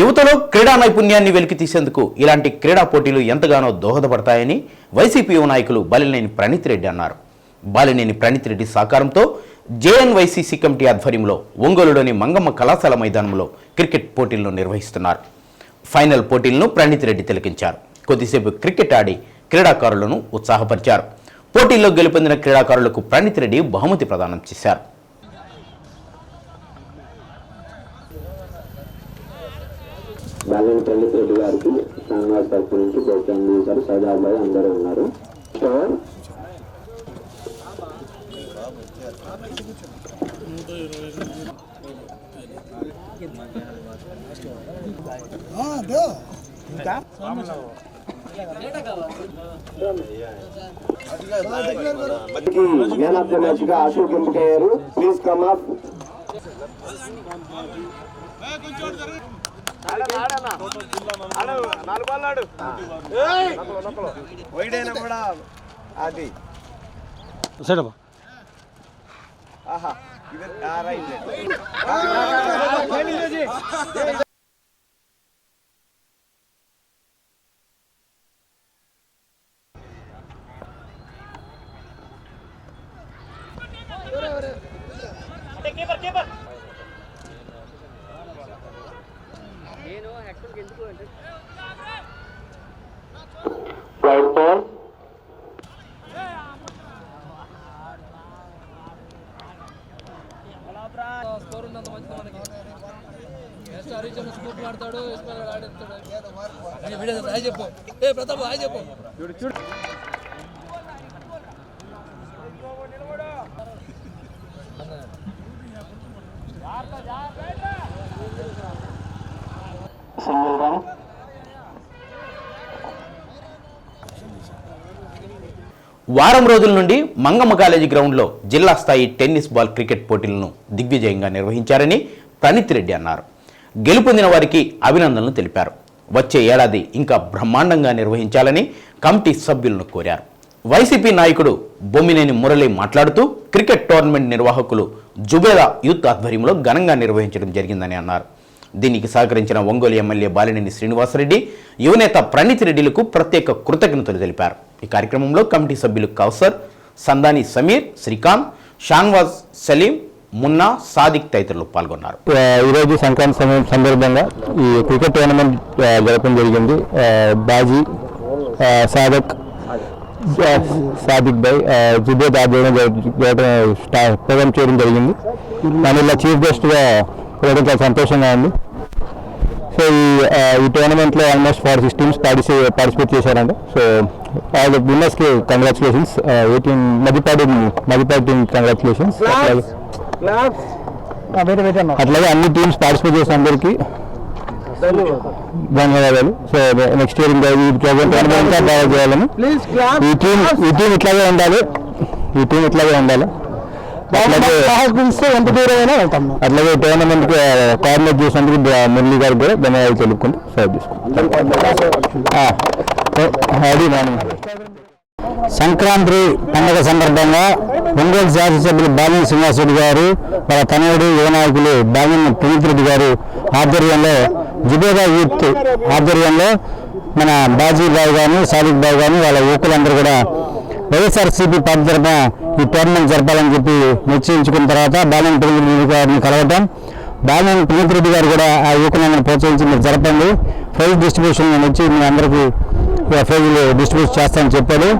యువతలో క్రీడా నైపుణ్యాన్ని వెలికి తీసేందుకు ఇలాంటి క్రీడా పోటీలు ఎంతగానో దోహదపడతాయని వైసీపీ యువ నాయకులు బాలినేని ప్రణీత్ రెడ్డి అన్నారు. బాలినేని ప్రణీత్ రెడ్డి సహకారంతో జేఎన్వైసీసీ కమిటీ ఆధ్వర్యంలో ఒంగోలులోని మంగమ్మ కళాశాల మైదానంలో క్రికెట్ పోటీలను నిర్వహిస్తున్నారు. ఫైనల్ పోటీలను ప్రణీత్ రెడ్డి తిలకించారు. కొద్దిసేపు క్రికెట్ ఆడి క్రీడాకారులను ఉత్సాహపరిచారు. పోటీల్లో గెలుపొందిన క్రీడాకారులకు ప్రణీత్ రెడ్డి బహుమతి ప్రదానం చేశారు. బాలని పండిత్ రెడ్డి గారికి శ్రీనివాస్ తరఫు నుంచి ప్రోత్సాహం చేశారు సైదాబాయ్ అందరూ ఉన్నారు. స్టోర్ మ్యాన్ ఆఫ్ ద మ్యాచ్గా అశోక్ ఎంపికయ్యారు ప్లీజ్ కమ్ అప్ వైడైనా కూడా అది. సరేమ్మా ఆహా ఇది ఫోర్ స్కోర్ ఉన్నంత మంచిది మనకి నెక్స్ట్ ఆడతాడు ఇస్మాయిల్ ఆడేస్తాడు చెప్పు ఏ ప్రతాప్ హాయ్ చెప్పు. సింగిల్ వారం రోజుల నుండి మంగమ్మ కాలేజీ గ్రౌండ్లో జిల్లా స్థాయి టెన్నిస్ బాల్ క్రికెట్ పోటీలను దిగ్విజయంగా నిర్వహించారని ప్రణీత్ రెడ్డి అన్నారు. గెలుపొందిన వారికి అభినందనలు తెలిపారు. వచ్చే ఏడాది ఇంకా బ్రహ్మాండంగా నిర్వహించాలని కమిటీ సభ్యులను కోరారు. వైసీపీ నాయకుడు బొమ్మినేని మురళి మాట్లాడుతూ క్రికెట్ టోర్నమెంట్ నిర్వాహకులు జుబేదా యూత్ ఆధ్వర్యంలో ఘనంగా నిర్వహించడం జరిగిందని అన్నారు. దీనికి సహకరించిన ఒంగోలు ఎమ్మెల్యే బాలినేని శ్రీనివాసరెడ్డి యువనేత ప్రణీత్ రెడ్డిలకు ప్రత్యేక కృతజ్ఞతలు తెలిపారు. ఈ కార్యక్రమంలో కమిటీ సభ్యులు కౌసర్ సందాని సమీర్ శ్రీకాంత్ షాన్వాజ్ సలీం మున్నా సాదిక్ తదితరులు పాల్గొన్నారు. ఈరోజు సంక్రాంతి సమయం సందర్భంగా ఈ క్రికెట్ టోర్నమెంట్ జరపడం జరిగింది. బాజీ సాదక్ సాదిక్ బై జుబేద్ ఆధ్వర్యంలో జరగడం ప్రోగ్రామ్ చేయడం జరిగింది. దానిలో చీఫ్ గెస్ట్గా వెళ్ళడం చాలా సంతోషంగా ఉంది. సో ఈ ఈ టోర్నమెంట్లో almost far six teams participate participate చేశారండి so all విన్నర్స్కి congratulations eighteen Madipati Madipati team congratulations అట్లాగే అన్ని టీమ్స్ పార్టిసిపేట్ చేసిన అందరికీ ధన్యవాదాలు. సో నెక్స్ట్ ఇయర్ ఇంకా ఈ ఇంకా బాగా చేయాలని. ఈ టీం ఈ టీం ఇట్లాగే ఉండాలి. ఈ టీం ఇట్లాగే ఉండాలి. అట్లాగే ఎంత దూరమైనా వెళ్తాం అట్లాగే టోర్నమెంట్కి కోఆర్డినేట్ చేసినందుకు మురళి గారికి కూడా ధన్యవాదాలు తెలుపుకుంటూ సేవ్ చేసుకుంటాం అది సంక్రాంతి పండుగ సందర్భంగా ఒంగోలు శాసనసభ్యులు బాలిన శ్రీనివాసరెడ్డి గారు వాళ్ళ తనయుడు యువ నాయకులు బాలిన పునీత్ రెడ్డి గారు ఆధ్వర్యంలో జుబేదా యూత్ ఆధ్వర్యంలో మన బాజీ బాయ్ కానీ సాదిక్ బాయ్ కానీ వాళ్ళ యువకులందరూ కూడా వైఎస్ఆర్సీపీ పార్టీ తరఫున ఈ టోర్నమెంట్ జరపాలని చెప్పి నిశ్చయించుకున్న తర్వాత బాలిన పునీత్ రెడ్డి గారిని కలవటం బాలిన పునీత్ రెడ్డి గారు కూడా ఆ యువకులను ప్రోత్సహించి మీరు జరపండి. ప్రైజ్ డిస్ట్రిబ్యూషన్ వచ్చి మీ అందరికీ ఫైజులు డిస్ట్రిబ్యూట్ చేస్తామని చెప్పారు.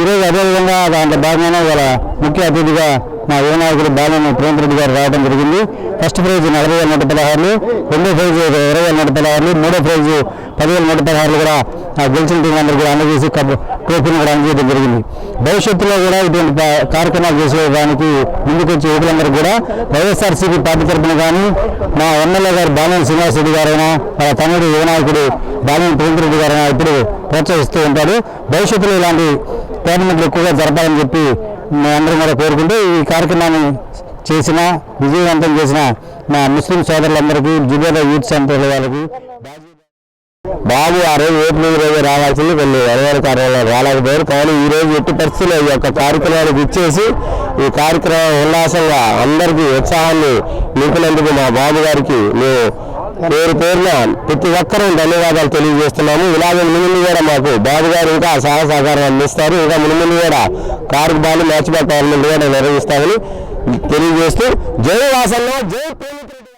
ఈరోజు అదేవిధంగా దాంట్లో భాగంగానే వాళ్ళ ముఖ్య అతిథిగా మా యువనాయకుడు నాయకుడు బాలని ప్రేమ్ రెడ్డి గారు రావడం జరిగింది. ఫస్ట్ ప్రైజ్ నలభై వేల నూట పదహారులు రెండో ప్రైజ్ ఇరవై వేల నూట పదహారులు మూడో ప్రైజ్ పదివేల నూట పదహారులు కూడా గెలిచిన టీం అందరూ కూడా అందజేసి కప్ ట్రోఫీని కూడా అందజేయడం జరిగింది. భవిష్యత్తులో కూడా ఇటువంటి కార్యక్రమాలు చేసేదానికి ముందుకొచ్చే యువకులందరూ కూడా వైఎస్ఆర్సీపీ పార్టీ తరఫున కానీ మా ఎమ్మెల్యే గారు బాలినేని శ్రీనివాసరెడ్డి గారైనా వాళ్ళ తమ్ముడు యువ నాయకుడు బాలినేని ప్రేమ్ రెడ్డి గారైనా ఇప్పుడు ప్రోత్సహిస్తూ ఉంటారు. భవిష్యత్తులో ఇలాంటి టోర్నమెంట్లు ఎక్కువగా జరపాలని చెప్పి అందరం కూడా కోరుకుంటూ ఈ కార్యక్రమాన్ని చేసిన విజయవంతం చేసిన మా ముస్లిం సోదరులందరికీ జుబేదా యూత్ సెంటర్ వాళ్ళకి బాబు ఆ రోజు ఓపెనింగ్ రోజు రావాల్సింది వెళ్ళి అరవై కార్యాలయాలు రాలేకపోయారు. కానీ ఈ రోజు ఎట్టి పరిస్థితుల్లో ఈ యొక్క కార్యక్రమానికి ఇచ్చేసి ఈ కార్యక్రమం ఉల్లాసంగా అందరికీ ఉత్సాహాన్ని నింపినందుకు మా బాబు గారికి మేము పేరు పేరున ప్రతి ఒక్కరూ ధన్యవాదాలు తెలియజేస్తున్నాము. ఇలాగే ముందు కూడా మాకు బాబు గారు ఇంకా సహాయ సహకారం అందిస్తారు. ఇంకా ముందు కూడా కారు బాలు మ్యాచ్ బాల్ టోర్నమెంట్ కూడా నిర్వహిస్తామని తెలియజేస్తూ జై వాసన్న జై పేరు